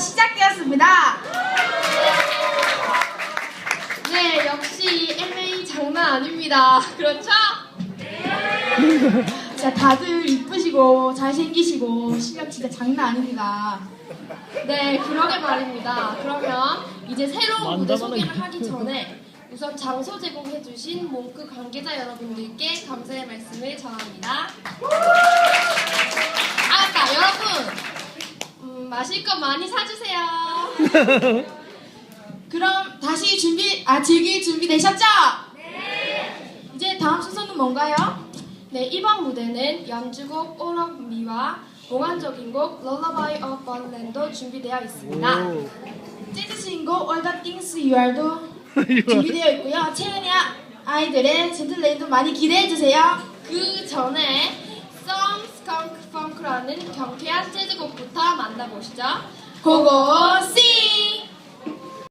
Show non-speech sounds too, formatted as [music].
시작되었습니다. 네, 역시 MA 장난 아닙니다. 그렇죠? [laughs] 진짜 다들 이쁘시고 잘생기시고 실력 진짜 장난 아닙니다. 네, 그러게 말입니다. 그러면 이제 새로운 무대 소개를 하기 전에 우선 장소 제공해주신 몽크 관계자 여러분들께 감사의 말씀을 전합니다. 아, 맞다, 여러분! 음, 마실 거 많이 사주세요. [laughs] 그럼 다시 준비, 아, 즐길 준비 되셨죠? 네. 이제 다음 순서는 뭔가요? 네, 이번 무대는 연주곡 All of Me와 몽환적인 곡 Lullaby of Bonland도 준비되어 있습니다. 재즈 신곡 All the Things You Are도 [laughs] 준비되어 있고요. 채은이 아- 아이들의 젠틀레이도 많이 기대해주세요. 그 전에 Some Skunk Funk라는 경쾌한 재즈곡부터 만나보시죠. 고고